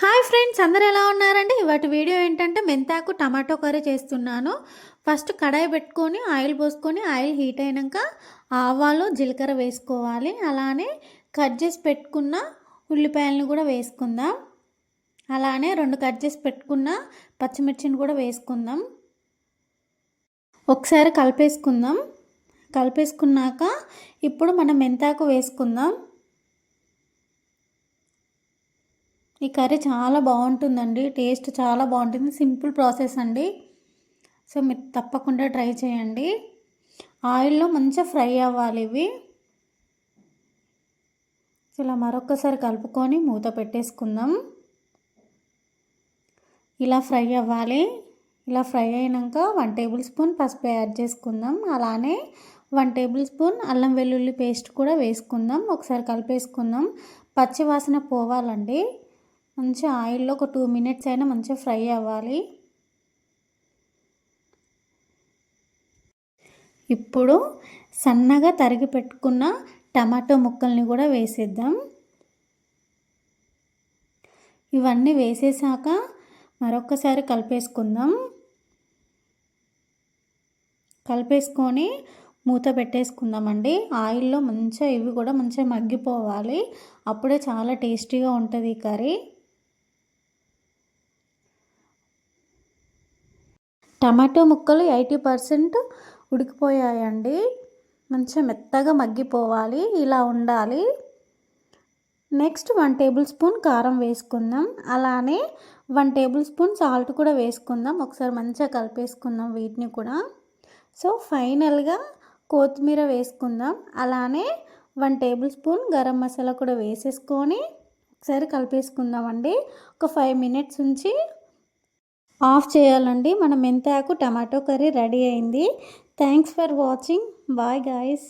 Hi friends అందరు ఎలా ఉన్నారండి? ఇవాటి వీడియో ఏంటంటే మెంతాకు టమాటో కర్రీ చేస్తున్నాను. ఫస్ట్ కడాయి పెట్టుకొని ఆయిల్ పోసుకొని ఆయిల్ హీట్ అయినాక ఆవాలు జీలకర్ర వేసుకోవాలి. అలానే కట్ చేసి పెట్టుకున్న ఉల్లిపాయలను కూడా వేసుకుందాం. అలానే రెండు కట్ చేసి పెట్టుకున్న పచ్చిమిర్చిని కూడా వేసుకుందాం. ఒకసారి కలిపేసుకుందాం. కలిపేసుకున్నాక ఇప్పుడు మనం మెంతాకు వేసుకుందాం. ఈ కర్రీ చాలా బాగుంటుందండి. టేస్ట్ చాలా బాగుంటుంది. సింపుల్ ప్రాసెస్ అండి. సో మీరు తప్పకుండా ట్రై చేయండి. ఆయిల్లో మంచిగా ఫ్రై అవ్వాలి ఇవి. ఇలా మరొకసారి కలుపుకొని మూత పెట్టేసుకుందాం. ఇలా ఫ్రై అవ్వాలి. ఇలా ఫ్రై అయినాక వన్ టేబుల్ స్పూన్ పసుపు యాడ్ చేసుకుందాం. అలానే వన్ టేబుల్ స్పూన్ అల్లం వెల్లుల్లి పేస్ట్ కూడా వేసుకుందాం. ఒకసారి కలిపేసుకుందాం. పచ్చి వాసన పోవాలండి. మంచిగా ఆయిల్లో ఒక టూ మినిట్స్ అయినా మంచిగా ఫ్రై అవ్వాలి. ఇప్పుడు సన్నగా తరిగి పెట్టుకున్న టమాటో ముక్కల్ని కూడా వేసేద్దాం. ఇవన్నీ వేసేసాక మరొకసారి కలిపేసుకుందాం. కలిపేసుకొని మూత పెట్టేసుకుందామండి. ఆయిల్లో మంచిగా ఇవి కూడా మంచిగా మగ్గిపోవాలి. అప్పుడే చాలా టేస్టీగా ఉంటుంది ఈ కర్రీ. టమాటో ముక్కలు ఎయిటీ పర్సెంట్ ఉడికిపోయాయండి. మంచిగా మెత్తగా మగ్గిపోవాలి ఇలా ఉండాలి. నెక్స్ట్ వన్ టేబుల్ స్పూన్ కారం వేసుకుందాం. అలానే వన్ టేబుల్ స్పూన్ సాల్ట్ కూడా వేసుకుందాం. ఒకసారి మంచిగా కలిపేసుకుందాం వీటిని కూడా. సో ఫైనల్గా కొత్తిమీర వేసుకుందాం. అలానే one tablespoon garam masala కూడా వేసేసుకొని ఒకసారి కలిపేసుకుందామండి. ఒక ఫైవ్ మినిట్స్ ఉంచి ఆఫ్ చేయాలండి. మన మెంతాకు టమాటో కర్రీ రెడీ అయింది. Thanks for watching. Bye guys.